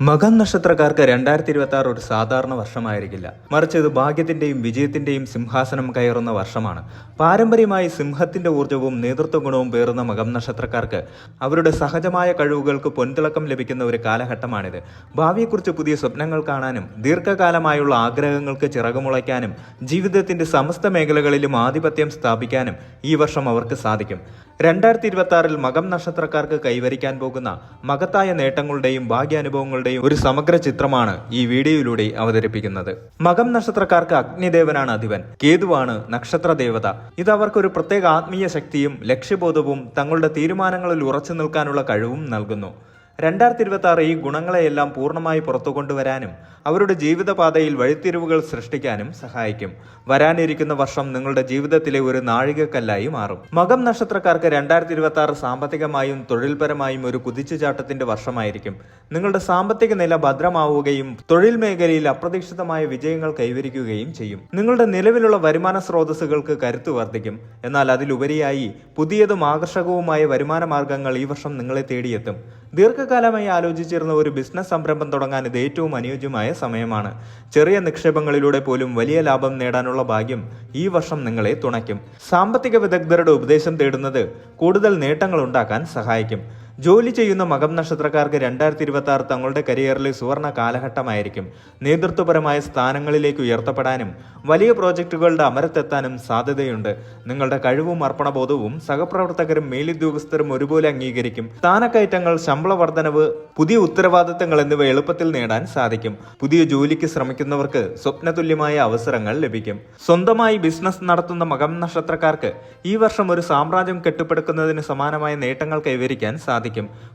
മകം നക്ഷത്രക്കാർക്ക് രണ്ടായിരത്തി ഇരുപത്തി ആറ് ഒരു സാധാരണ വർഷമായിരിക്കില്ല. മറിച്ച് ഇത് ഭാഗ്യത്തിന്റെയും വിജയത്തിന്റെയും സിംഹാസനം കയറുന്ന വർഷമാണ്. പാരമ്പര്യമായി സിംഹത്തിന്റെ ഊർജവും നേതൃത്വ ഗുണവും പേറുന്ന മകം നക്ഷത്രക്കാർക്ക് അവരുടെ സഹജമായ കഴിവുകൾക്ക് പൊൻതിളക്കം ലഭിക്കുന്ന ഒരു കാലഘട്ടമാണിത്. ഭാവിയെക്കുറിച്ച് പുതിയ സ്വപ്നങ്ങൾ കാണാനും ദീർഘകാലമായുള്ള ആഗ്രഹങ്ങൾക്ക് ചിറകുമുളയ്ക്കാനും ജീവിതത്തിന്റെ സമസ്ത മേഖലകളിലും ആധിപത്യം സ്ഥാപിക്കാനും ഈ വർഷം അവർക്ക് സാധിക്കും. രണ്ടായിരത്തി ഇരുപത്തി ആറിൽ മകം നക്ഷത്രക്കാർക്ക് കൈവരിക്കാൻ പോകുന്ന മകത്തായ നേട്ടങ്ങളുടെയും ഭാഗ്യാനുഭവങ്ങളുടെയും ഒരു സമഗ്ര ചിത്രമാണ് ഈ വീഡിയോയിലൂടെ അവതരിപ്പിക്കുന്നത്. മകം നക്ഷത്രക്കാർക്ക് അഗ്നിദേവനാണ് അധിപൻ. കേതുവാണ് നക്ഷത്ര ദേവത. ഇത് അവർക്ക് ഒരു പ്രത്യേക ആത്മീയ ശക്തിയും ലക്ഷ്യബോധവും തങ്ങളുടെ തീരുമാനങ്ങളിൽ ഉറച്ചു നിൽക്കാനുള്ള കഴിവും നൽകുന്നു. രണ്ടായിരത്തി ഇരുപത്തി ആറ് ഈ ഗുണങ്ങളെയെല്ലാം പൂർണമായി പുറത്തു കൊണ്ടുവരാനും അവരുടെ ജീവിതപാതയിൽ വഴിത്തിരിവുകൾ സൃഷ്ടിക്കാനും സഹായിക്കും. വരാനിരിക്കുന്ന വർഷം നിങ്ങളുടെ ജീവിതത്തിലെ ഒരു നാഴികക്കല്ലായി മാറും. മകം നക്ഷത്രക്കാർക്ക് രണ്ടായിരത്തി ഇരുപത്തി ആറ് സാമ്പത്തികമായും തൊഴിൽപരമായും ഒരു കുതിച്ചുചാട്ടത്തിന്റെ വർഷമായിരിക്കും. നിങ്ങളുടെ സാമ്പത്തിക നില ഭദ്രമാവുകയും തൊഴിൽ മേഖലയിൽ അപ്രതീക്ഷിതമായ വിജയങ്ങൾ കൈവരിക്കുകയും ചെയ്യും. നിങ്ങളുടെ നിലവിലുള്ള വരുമാന സ്രോതസ്സുകൾക്ക് കരുത്തു വർദ്ധിക്കും. എന്നാൽ അതിലുപരിയായി പുതിയതും ആകർഷകവുമായ വരുമാന മാർഗങ്ങൾ ഈ വർഷം നിങ്ങളെ തേടിയെത്തും. ദീർഘകാലമായി ആലോചിച്ചിരുന്ന ഒരു ബിസിനസ് സംരംഭം തുടങ്ങാൻ ഇത് ഏറ്റവും അനുയോജ്യമായ സമയമാണ്. ചെറിയ നിക്ഷേപങ്ങളിലൂടെ പോലും വലിയ ലാഭം നേടാനുള്ള ഭാഗ്യം ഈ വർഷം നിങ്ങളെ തുണയ്ക്കും. സാമ്പത്തിക വിദഗ്ധരുടെ ഉപദേശം തേടുന്നത് കൂടുതൽ നേട്ടങ്ങൾ ഉണ്ടാക്കാൻ സഹായിക്കും. ജോലി ചെയ്യുന്ന മകം നക്ഷത്രക്കാർക്ക് രണ്ടായിരത്തി ഇരുപത്തി ആറ് തങ്ങളുടെ കരിയറിലെ സുവർണ കാലഘട്ടമായിരിക്കും. നേതൃത്വപരമായ സ്ഥാനങ്ങളിലേക്ക് ഉയർത്തപ്പെടാനും വലിയ പ്രോജക്റ്റുകളുടെ അമരത്തെത്താനും സാധ്യതയുണ്ട്. നിങ്ങളുടെ കഴിവും അർപ്പണബോധവും സഹപ്രവർത്തകരും മേലുദ്യോഗസ്ഥരും ഒരുപോലെ അംഗീകരിക്കും. സ്ഥാനക്കയറ്റങ്ങൾ ശമ്പള വർധനവ് പുതിയ ഉത്തരവാദിത്തങ്ങൾ എന്നിവ എളുപ്പത്തിൽ നേടാൻ സാധിക്കും. പുതിയ ജോലിക്ക് ശ്രമിക്കുന്നവർക്ക് സ്വപ്നതുല്യമായ അവസരങ്ങൾ ലഭിക്കും. സ്വന്തമായി ബിസിനസ് നടത്തുന്ന മകം നക്ഷത്രക്കാർക്ക് ഈ വർഷം ഒരു സാമ്രാജ്യം കെട്ടിപ്പടുക്കുന്നതിന് സമാനമായ നേട്ടങ്ങൾ കൈവരിക്കാൻ സാധിക്കും.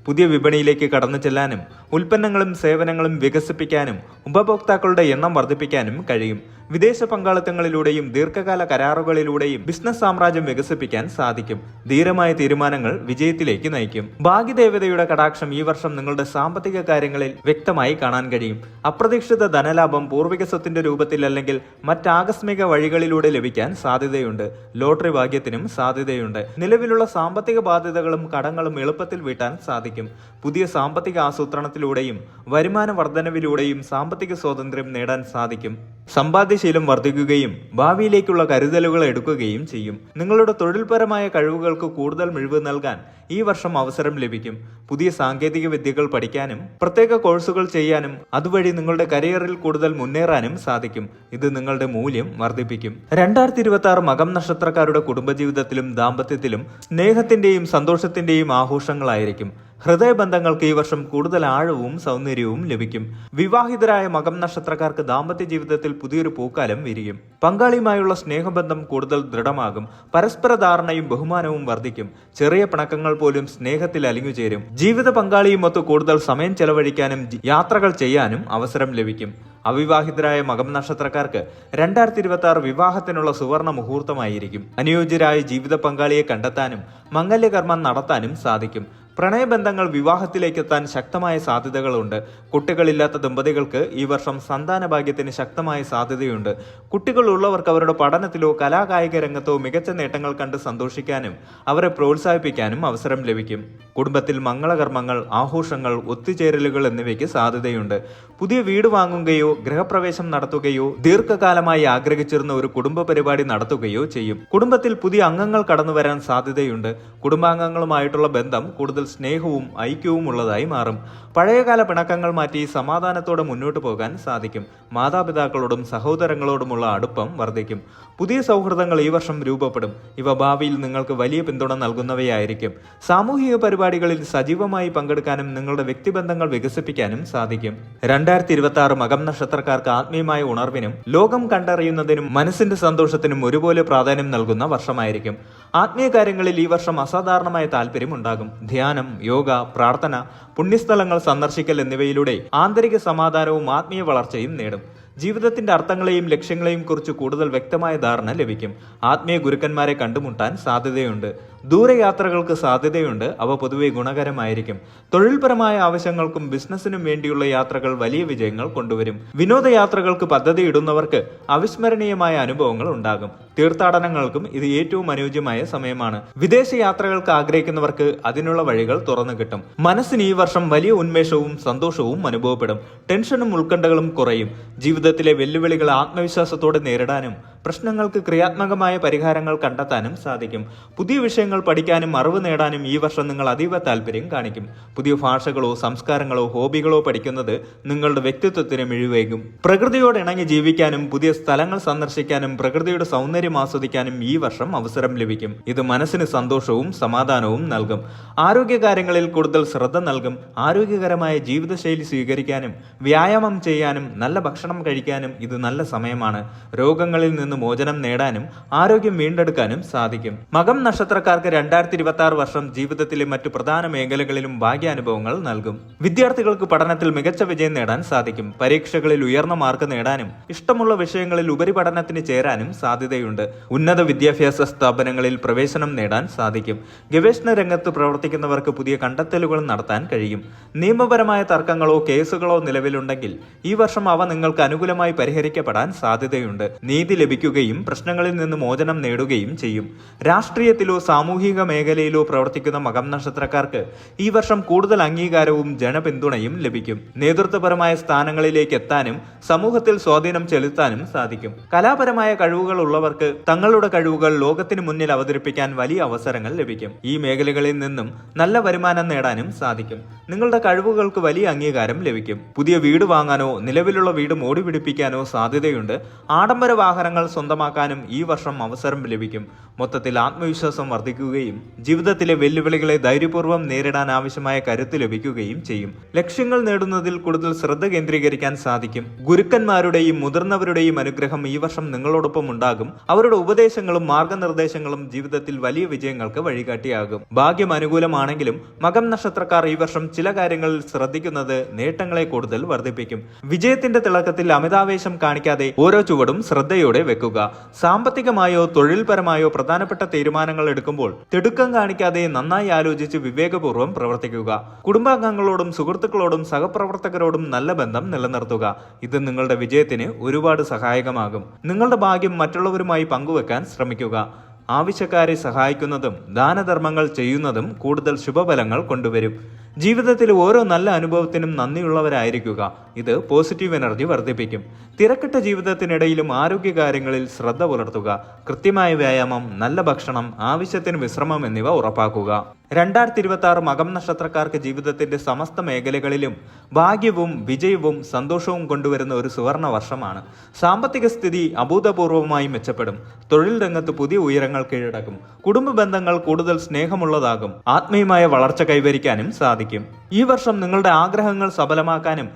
പുതിയ വിപണിയിലേക്ക് കടന്നു ചെല്ലാനും ഉൽപ്പന്നങ്ങളും സേവനങ്ങളും വികസിപ്പിക്കാനും ഉപഭോക്താക്കളുടെ എണ്ണം വർദ്ധിപ്പിക്കാനും കഴിയും. വിദേശ പങ്കാളിത്തങ്ങളിലൂടെയും ദീർഘകാല കരാറുകളിലൂടെയും ബിസിനസ് സാമ്രാജ്യം വികസിപ്പിക്കാൻ സാധിക്കും. ധീരമായ തീരുമാനങ്ങൾ വിജയത്തിലേക്ക് നയിക്കും. ഭാഗ്യദേവതയുടെ കടാക്ഷം ഈ വർഷം നിങ്ങളുടെ സാമ്പത്തിക കാര്യങ്ങളിൽ വ്യക്തമായി കാണാൻ കഴിയും. അപ്രതീക്ഷിത ധനലാഭം പൂർവിക സ്വത്തിന്റെ രൂപത്തിൽ അല്ലെങ്കിൽ മറ്റാകസ്മിക വഴികളിലൂടെ ലഭിക്കാൻ സാധ്യതയുണ്ട്. ലോട്ടറി ഭാഗ്യത്തിനും സാധ്യതയുണ്ട്. നിലവിലുള്ള സാമ്പത്തിക ബാധ്യതകളും കടങ്ങളും എളുപ്പത്തിൽ വീട്ടാൻ സാധിക്കും. പുതിയ സാമ്പത്തിക ആസൂത്രണത്തിലൂടെയും വരുമാന വർധനവിലൂടെയും സാമ്പത്തിക സ്വാതന്ത്ര്യം നേടാൻ സാധിക്കും. സമ്പാദ്യശീലം വർദ്ധിക്കുകയും ഭാവിയിലേക്കുള്ള കരുതലുകൾ എടുക്കുകയും ചെയ്യും. നിങ്ങളുടെ തൊഴിൽപരമായ കഴിവുകൾക്ക് കൂടുതൽ മിഴിവ് നൽകാൻ ഈ വർഷം അവസരം ലഭിക്കും. പുതിയ സാങ്കേതിക വിദ്യകൾ പഠിക്കാനും പ്രത്യേക കോഴ്സുകൾ ചെയ്യാനും അതുവഴി നിങ്ങളുടെ കരിയറിൽ കൂടുതൽ മുന്നേറാനും സാധിക്കും. ഇത് നിങ്ങളുടെ മൂല്യം വർദ്ധിപ്പിക്കും. രണ്ടായിരത്തി ഇരുപത്തി ആറ് മകം നക്ഷത്രക്കാരുടെ കുടുംബജീവിതത്തിലും ദാമ്പത്യത്തിലും സ്നേഹത്തിന്റെയും സന്തോഷത്തിന്റെയും ആഘോഷങ്ങളായിരിക്കും. ഹൃദയബന്ധങ്ങൾക്ക് ഈ വർഷം കൂടുതൽ ആഴവും സൗന്ദര്യവും ലഭിക്കും. വിവാഹിതരായ മകം നക്ഷത്രക്കാർക്ക് ദാമ്പത്യ ജീവിതത്തിൽ പുതിയൊരു പൂക്കാലം വിരിയും. പങ്കാളിയുമായുള്ള സ്നേഹബന്ധം കൂടുതൽ ദൃഢമാകും. പരസ്പര ധാരണയും ബഹുമാനവും വർദ്ധിക്കും. ചെറിയ പിണക്കങ്ങൾ പോലും സ്നേഹത്തിൽ അലിഞ്ഞുചേരും ജീവിത പങ്കാളിയുമൊത്ത് കൂടുതൽ സമയം ചെലവഴിക്കാനും യാത്രകൾ ചെയ്യാനും അവസരം ലഭിക്കും. അവിവാഹിതരായ മകം നക്ഷത്രക്കാർക്ക് രണ്ടായിരത്തി ഇരുപത്തി ആറ് വിവാഹത്തിനുള്ള സുവർണ മുഹൂർത്തമായിരിക്കും. അനുയോജ്യരായ ജീവിത പങ്കാളിയെ കണ്ടെത്താനും മംഗല്യകർമ്മം നടത്താനും സാധിക്കും. പ്രണയബന്ധങ്ങൾ വിവാഹത്തിലേക്കെത്താൻ ശക്തമായ സാധ്യതകളുണ്ട്. കുട്ടികളില്ലാത്ത ദമ്പതികൾക്ക് ഈ വർഷം സന്താന ഭാഗ്യത്തിന് ശക്തമായ സാധ്യതയുണ്ട്. കുട്ടികളുള്ളവർക്ക് അവരുടെ പഠനത്തിലോ കലാകായിക രംഗത്തോ മികച്ച നേട്ടങ്ങൾ കണ്ട് സന്തോഷിക്കാനും അവരെ പ്രോത്സാഹിപ്പിക്കാനും അവസരം ലഭിക്കും. കുടുംബത്തിൽ മംഗളകർമ്മങ്ങൾ ആഘോഷങ്ങൾ ഒത്തുചേരലുകൾ എന്നിവയ്ക്ക് സാധ്യതയുണ്ട്. പുതിയ വീട് വാങ്ങുകയോ ഗൃഹപ്രവേശം നടത്തുകയോ ദീർഘകാലമായി ആഗ്രഹിച്ചിരുന്ന ഒരു കുടുംബ പരിപാടി നടത്തുകയോ ചെയ്യും. കുടുംബത്തിൽ പുതിയ അംഗങ്ങൾ കടന്നുവരാൻ സാധ്യതയുണ്ട്. കുടുംബാംഗങ്ങളുമായിട്ടുള്ള ബന്ധം കൂടുതൽ സ്നേഹവും ഐക്യവും ഉള്ളതായി മാറും. പഴയകാല പിണക്കങ്ങൾ മാറ്റി സമാധാനത്തോടെ മുന്നോട്ട് പോകാൻ സാധിക്കും. മാതാപിതാക്കളോടും സഹോദരങ്ങളോടുമുള്ള അടുപ്പം വർദ്ധിക്കും. പുതിയ സൗഹൃദങ്ങൾ ഈ വർഷം രൂപപ്പെടും. ഇവ ഭാവിയിൽ നിങ്ങൾക്ക് വലിയ പിന്തുണ നൽകുന്നവയായിരിക്കും. സാമൂഹിക പരിപാടികളിൽ സജീവമായി പങ്കെടുക്കാനും നിങ്ങളുടെ വ്യക്തിബന്ധങ്ങൾ വികസിപ്പിക്കാനും സാധിക്കും. രണ്ടായിരത്തി ഇരുപത്തി ആറ് മകം നക്ഷത്രക്കാർക്ക് ആത്മീയമായ ഉണർവിനും ലോകം കണ്ടറിയുന്നതിനും മനസ്സിന്റെ സന്തോഷത്തിനും ഒരുപോലെ പ്രാധാന്യം നൽകുന്ന വർഷമായിരിക്കും. ആത്മീയ കാര്യങ്ങളിൽ ഈ വർഷം അസാധാരണമായ താല്പര്യം ഉണ്ടാകും ധ്യാനം യോഗ പ്രാർത്ഥന പുണ്യസ്ഥലങ്ങൾ സന്ദർശിക്കൽ എന്നിവയിലൂടെ ആന്തരിക സമാധാനവും ആത്മീയ വളർച്ചയും നേടും. ജീവിതത്തിന്റെ അർത്ഥങ്ങളെയും ലക്ഷ്യങ്ങളെയും കുറിച്ച് കൂടുതൽ വ്യക്തമായ ധാരണ ലഭിക്കും. ആത്മീയ ഗുരുക്കന്മാരെ കണ്ടുമുട്ടാൻ സാധ്യതയുണ്ട്. ദൂരയാത്രകൾക്ക് സാധ്യതയുണ്ട്. അവ പൊതുവെ ഗുണകരമായിരിക്കും. തൊഴിൽപരമായ ആവശ്യങ്ങൾക്കും ബിസിനസ്സിനും വേണ്ടിയുള്ള യാത്രകൾ വലിയ വിജയങ്ങൾ കൊണ്ടുവരും. വിനോദയാത്രകൾക്ക് പദ്ധതിയിടുന്നവർക്ക് അവിസ്മരണീയമായ അനുഭവങ്ങൾ ഉണ്ടാകും. തീർത്ഥാടനങ്ങൾക്കും ഇത് ഏറ്റവും അനുയോജ്യമായ സമയമാണ്. വിദേശ യാത്രകൾക്ക് ആഗ്രഹിക്കുന്നവർക്ക് അതിനുള്ള വഴികൾ തുറന്നു കിട്ടും. മനസ്സിന് ഈ വർഷം വലിയ ഉന്മേഷവും സന്തോഷവും അനുഭവപ്പെടും. ടെൻഷനും ഉത്കണ്ഠകളും കുറയും. ജീവിതത്തിലെ വെല്ലുവിളികൾ ആത്മവിശ്വാസത്തോടെ നേരിടാനും പ്രശ്നങ്ങൾക്ക് ക്രിയാത്മകമായ പരിഹാരങ്ങൾ കണ്ടെത്താനും സാധിക്കും. പുതിയ വിഷയങ്ങൾ പഠിക്കാനും അറിവ് നേടാനും ഈ വർഷം നിങ്ങൾ അതീവ താല്പര്യം കാണിക്കും. പുതിയ ഭാഷകളോ സംസ്കാരങ്ങളോ ഹോബികളോ പഠിക്കുന്നത് നിങ്ങളുടെ വ്യക്തിത്വത്തിന് മിഴിവേകും. പ്രകൃതിയോട് ഇണങ്ങി ജീവിക്കാനും പുതിയ സ്ഥലങ്ങൾ സന്ദർശിക്കാനും പ്രകൃതിയുടെ സൗന്ദര്യം ആസ്വദിക്കാനും ഈ വർഷം അവസരം ലഭിക്കും. ഇത് മനസ്സിന് സന്തോഷവും സമാധാനവും നൽകും. ആരോഗ്യകാര്യങ്ങളിൽ കൂടുതൽ ശ്രദ്ധ നൽകും. ആരോഗ്യകരമായ ജീവിതശൈലി സ്വീകരിക്കാനും വ്യായാമം ചെയ്യാനും നല്ല ഭക്ഷണം കഴിക്കാനും ഇത് നല്ല സമയമാണ്. രോഗങ്ങളിൽ നിന്ന് മോചനം നേടാനും ആരോഗ്യം വീണ്ടെടുക്കാനും സാധിക്കും. മകം നക്ഷത്രക്കാർക്ക് രണ്ടായിരത്തി ഇരുപത്തി ആറ് വർഷം ജീവിതത്തിലെ മറ്റു പ്രധാന മേഖലകളിലും ഭാഗ്യാനുഭവങ്ങൾ നൽകും. വിദ്യാർത്ഥികൾക്ക് പഠനത്തിൽ മികച്ച വിജയം നേടാൻ സാധിക്കും. പരീക്ഷകളിൽ ഉയർന്ന മാർക്ക് നേടാനും ഇഷ്ടമുള്ള വിഷയങ്ങളിൽ ഉപരിപഠനത്തിന് ചേരാനും സാധ്യതയുണ്ട്. ഉന്നത വിദ്യാഭ്യാസ സ്ഥാപനങ്ങളിൽ പ്രവേശനം നേടാൻ സാധിക്കും. ഗവേഷണ രംഗത്ത് പ്രവർത്തിക്കുന്നവർക്ക് പുതിയ കണ്ടെത്തലുകൾ നടത്താൻ കഴിയും. നിയമപരമായ തർക്കങ്ങളോ കേസുകളോ നിലവിലുണ്ടെങ്കിൽ ഈ വർഷം അവ നിങ്ങൾക്ക് അനുകൂലമായി പരിഹരിക്കപ്പെടാൻ സാധ്യതയുണ്ട്. നീതി ലഭിക്കുകയും പ്രശ്നങ്ങളിൽ നിന്ന് മോചനം നേടുകയും ചെയ്യും. രാഷ്ട്രീയത്തിലോ സാമൂഹിക മേഖലയിലോ പ്രവർത്തിക്കുന്ന മകം നക്ഷത്രക്കാർക്ക് ഈ വർഷം കൂടുതൽ അംഗീകാരവും ജനപിന്തുണയും ലഭിക്കും. നേതൃത്വപരമായ സ്ഥാനങ്ങളിലേക്ക് എത്താനും സമൂഹത്തിൽ സ്വാധീനം ചെലുത്താനും സാധിക്കും. കലാപരമായ കഴിവുകൾ ഉള്ളവർക്ക് തങ്ങളുടെ കഴിവുകൾ ലോകത്തിന് മുന്നിൽ അവതരിപ്പിക്കാൻ വലിയ അവസരങ്ങൾ ലഭിക്കും. ഈ മേഖലകളിൽ നിന്നും നല്ല വരുമാനം നേടാനും സാധിക്കും. നിങ്ങളുടെ കഴിവുകൾക്ക് വലിയ അംഗീകാരം ലഭിക്കും. പുതിയ വീട് വാങ്ങാനോ നിലവിലുള്ള വീട് മോടി പിടിപ്പിക്കാനോ സാധ്യതയുണ്ട്. ആഡംബര വാഹനങ്ങൾ സ്വന്തമാക്കാനും ഈ വർഷം അവസരം ലഭിക്കും. മൊത്തത്തിൽ ആത്മവിശ്വാസം വർദ്ധിക്കുകയും ജീവിതത്തിലെ വെല്ലുവിളികളെ ധൈര്യപൂർവം നേരിടാൻ ആവശ്യമായ കരുത്ത് ലഭിക്കുകയും ചെയ്യും. ലക്ഷ്യങ്ങൾ നേടുന്നതിൽ കൂടുതൽ ശ്രദ്ധ കേന്ദ്രീകരിക്കാൻ സാധിക്കും. ഗുരുക്കന്മാരുടെയും മുതിർന്നവരുടെയും അനുഗ്രഹം ഈ വർഷം നിങ്ങളോടൊപ്പം ഉണ്ടാകും. അവരുടെ ഉപദേശങ്ങളും മാർഗനിർദ്ദേശങ്ങളും ജീവിതത്തിൽ വലിയ വിജയങ്ങൾക്ക് വഴികാട്ടിയാകും. ഭാഗ്യം അനുകൂലമാണെങ്കിലും മകം നക്ഷത്രക്കാർ ഈ വർഷം ചില കാര്യങ്ങളിൽ ശ്രദ്ധിക്കുന്നത് നേട്ടങ്ങളെ കൂടുതൽ വർദ്ധിപ്പിക്കും. വിജയത്തിന്റെ തിളക്കത്തിൽ അമിതാവേശം കാണിക്കാതെ ഓരോ ചുവടും ശ്രദ്ധയോടെ വെക്കുക സാമ്പത്തികമായോ തൊഴിൽപരമായോ പ്രധാനപ്പെട്ട തീരുമാനങ്ങൾ എടുക്കുമ്പോൾ തിടുക്കം കാണിക്കാതെ നന്നായി ആലോചിച്ച് വിവേകപൂർവം പ്രവർത്തിക്കുക. കുടുംബാംഗങ്ങളോടും സുഹൃത്തുക്കളോടും സഹപ്രവർത്തകരോടും നല്ല ബന്ധം നിലനിർത്തുക. ഇത് നിങ്ങളുടെ വിജയത്തിന് ഒരുപാട് സഹായകമാകും. നിങ്ങളുടെ ഭാഗ്യം മറ്റുള്ളവരുമായി പങ്കുവെക്കാൻ ശ്രമിക്കുക. ആവശ്യക്കാരെ സഹായിക്കുന്നതും ദാനധർമ്മങ്ങൾ ചെയ്യുന്നതും കൂടുതൽ ശുഭഫലങ്ങൾ കൊണ്ടുവരും. ജീവിതത്തിൽ ഓരോ നല്ല അനുഭവത്തിനും നന്ദിയുള്ളവരായിരിക്കുക. ഇത് പോസിറ്റീവ് എനർജി വർദ്ധിപ്പിക്കും. തിരക്കിട്ട ജീവിതത്തിനിടയിലും ആരോഗ്യകാര്യങ്ങളിൽ ശ്രദ്ധ പുലർത്തുക കൃത്യമായ വ്യായാമം നല്ല ഭക്ഷണം ആവശ്യത്തിന് വിശ്രമം എന്നിവ ഉറപ്പാക്കുക. രണ്ടായിരത്തി ഇരുപത്തി ആറ് മകം നക്ഷത്രക്കാർക്ക് ജീവിതത്തിന്റെ സമസ്ത മേഖലകളിലും ഭാഗ്യവും വിജയവും സന്തോഷവും കൊണ്ടുവരുന്ന ഒരു സുവർണ വർഷമാണ്. സാമ്പത്തിക സ്ഥിതി അഭൂതപൂർവമായി മെച്ചപ്പെടും. തൊഴിൽ രംഗത്ത് പുതിയ ഉയരങ്ങൾ കീഴടക്കും. കുടുംബ ബന്ധങ്ങൾ കൂടുതൽ സ്നേഹമുള്ളതാകും. ആത്മീയമായ വളർച്ച കൈവരിക്കാനും സാധിക്കും. ഈ വർഷം നിങ്ങളുടെ ആഗ്രഹങ്ങൾ സഫലമാക്കാനും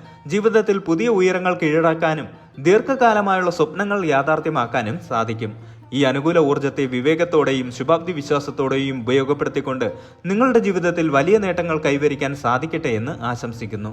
ജീവിതത്തിൽ പുതിയ ഉയരങ്ങൾ കീഴടക്കാനും ദീർഘകാലമായുള്ള സ്വപ്നങ്ങൾ യാഥാർത്ഥ്യമാക്കാനും സാധിക്കും. ഈ അനുകൂല ഊർജത്തെ വിവേകത്തോടെയും ശുഭാപ്തി വിശ്വാസത്തോടെയും ഉപയോഗപ്പെടുത്തിക്കൊണ്ട് നിങ്ങളുടെ ജീവിതത്തിൽ വലിയ നേട്ടങ്ങൾ കൈവരിക്കാൻ സാധിക്കട്ടെ എന്ന് ആശംസിക്കുന്നു.